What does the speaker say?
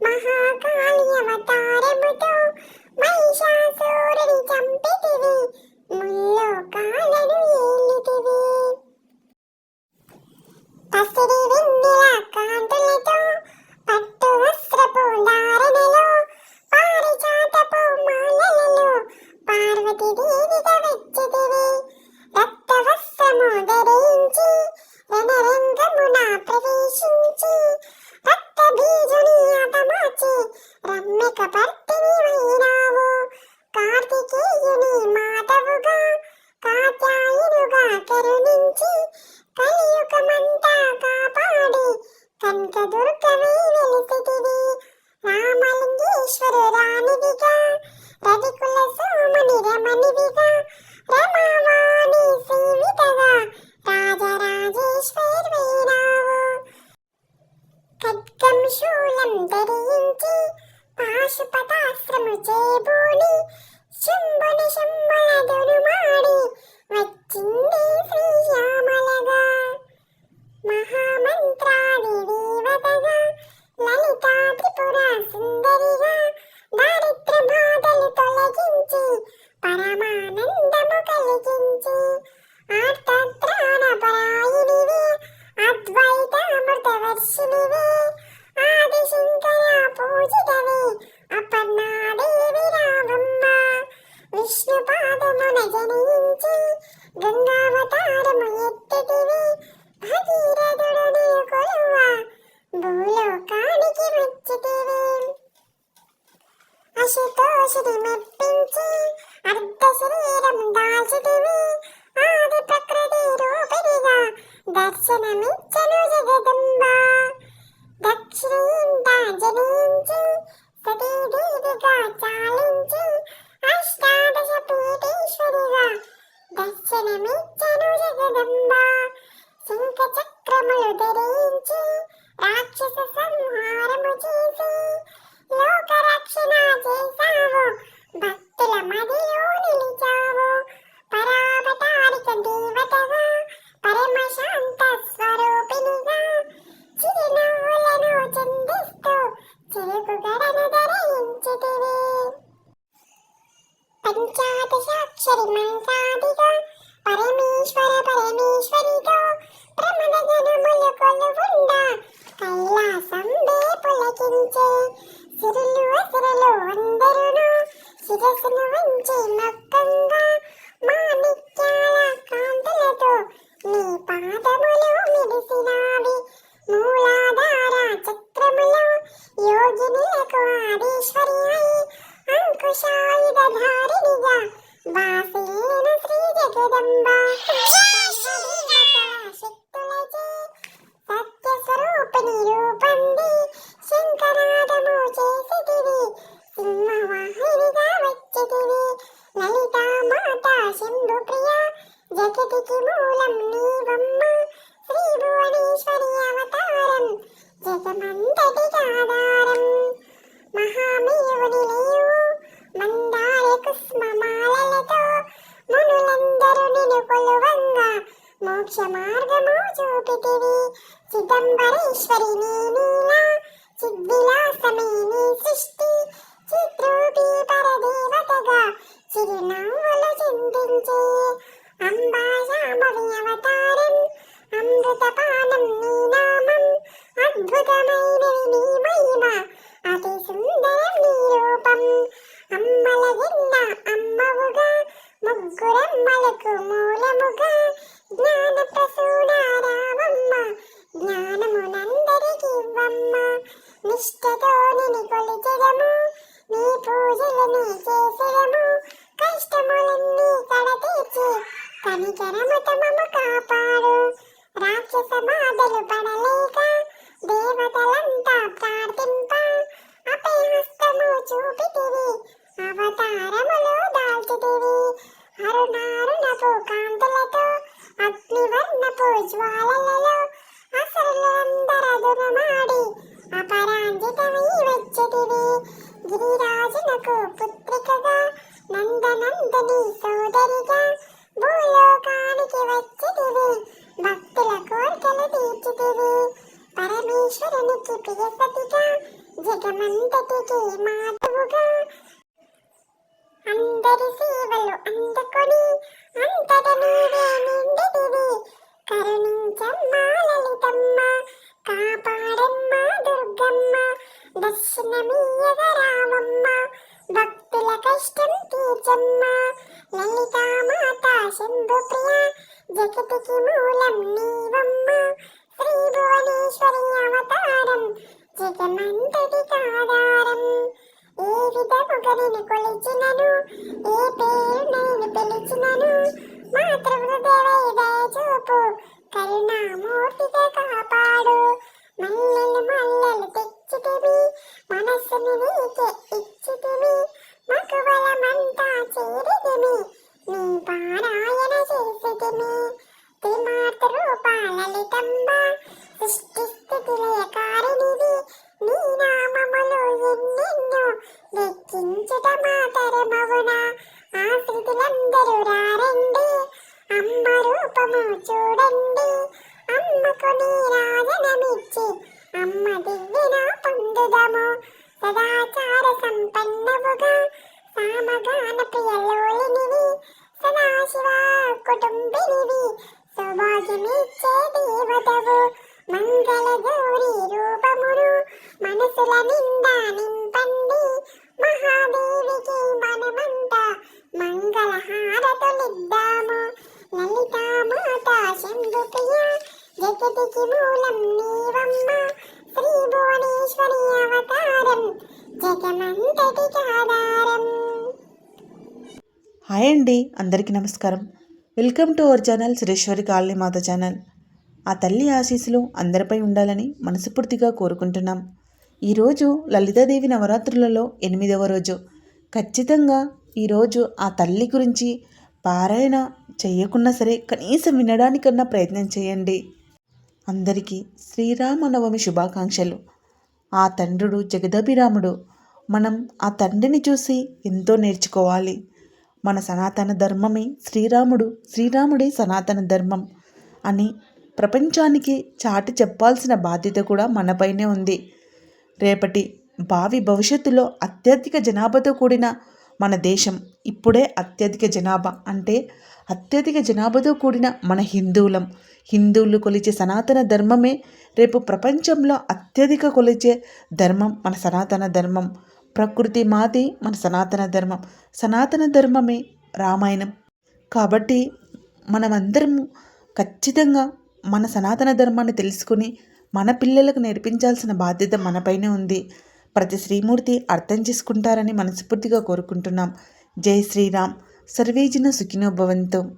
Bye. ఆశతోషిని మెప్పించి అర్ధ శరీరం దాల్చితివి. ఆది ప్రకృతి రూపిణిగా దర్శనమిచ్చను జగదంబ. దక్షిణ జనించి సతీదేవిగా చాలించి సింహవాహినిగా వచ్చితివి లలితా మాత శంభు ప్రియ జగతికి మూలం నీవమ్మ శ్రీ భువనేశ్వరి అవతారం జగమంతటికి ఆధారం మహామేవుని మందార కుస్మ మునులందరూ నిన్ను కొలువంగా మోక్ష మార్గము చూపితివి చిదంబరేశ్వరి నీ నీలా చిద్విలాసమే నీ సృష్టి? చిత్రూపి పరదేవతగా చిరునవ్వులు చిందించే అంబాజాంబవి అవతారం అమృతపానం నీ నామం అద్భుతమైనవి しか అంతటి సోదరిగా భూలోకానికి వచ్చితివి. భక్తుల కోరికలు తీర్చితివి. పరమేశ్వరునికి ప్రియసతిగా జగమంతటికి మాధువుగా అందరి సేవలు అందుకొని అంతట నీవే నిండితివి. కరుణించమ్మా లలితమ్మ కాపాడమ్మా దుర్గమ్మ దర్శనమీయగ రామమ్మ భక్తుల కష్టం తీర్చమ్మ లలితామాత శంభు ప్రియ జగతికి మూలం నీవమ్మ. శ్రీ భువనేశ్వరి అవతారం జగమంతటి ఆధారం. ఏ విధముగా నేను కొలిచినను ఏ పేరు నేను పిలిచినను మాతృహృదయ చూపు. కరుణామూర్తిగా కాపాడు. సామగాన ప్రియలోలినివి సదాశివ కుటుంబినివి సౌభాగ్యమిచ్చే దేవతవు మంగళ గౌరి రూపమును మనసుల నిండా నింపండి. మహాదేవికి మనమంతా మంగళ హారతులిద్దాము లలితామాత శంభు ప్రియ జగతికి మూలం నీవమ్మ. శ్రీ భువనేశ్వరి అవతారం జగమంతటికి ఆధారం. హాయ్ అండి అందరికీ నమస్కారం. Welcome to our channel Sureshwari colony Mata channel. ఆ తల్లి ఆశీస్సులు అందరిపై ఉండాలని మనస్ఫూర్తిగా కోరుకుంటున్నాం. ఈరోజు లలితాదేవి నవరాత్రులలో ఎనిమిదవ రోజు. ఖచ్చితంగా ఈరోజు ఆ తల్లి గురించి పారాయణ చేయకున్నా సరే కనీసం వినడానికన్నా ప్రయత్నం చేయండి. అందరికీ శ్రీరామనవమి శుభాకాంక్షలు. ఆ తండ్రుడు జగదభిరాముడు మనం ఆ తండ్రిని చూసి ఎంతో నేర్చుకోవాలి. మన సనాతన ధర్మమే శ్రీరాముడు శ్రీరాముడే సనాతన ధర్మం అని ప్రపంచానికి చాటి చెప్పాల్సిన బాధ్యత కూడా మనపైనే ఉంది. రేపటి భావి భవిష్యత్తులో అత్యధిక జనాభాతో కూడిన మన దేశం ఇప్పుడే అత్యధిక జనాభా అంటే అత్యధిక జనాభాతో కూడిన మన హిందువులం. హిందువులు కొలిచే సనాతన ధర్మమే రేపు ప్రపంచంలో అత్యధిక కొలిచే ధర్మం మన సనాతన ధర్మం. ప్రకృతి మాది మన సనాతన ధర్మం. సనాతన ధర్మమే రామాయణం. కాబట్టి మనమందరము ఖచ్చితంగా మన సనాతన ధర్మాన్ని తెలుసుకుని మన పిల్లలకు నేర్పించాల్సిన బాధ్యత మనపైనే ఉంది. ప్రతి శ్రీమూర్తి అర్థం చేసుకుంటారని మనస్ఫూర్తిగా కోరుకుంటున్నాం. జై శ్రీరామ్. సర్వేజిన సుఖినోభవంతో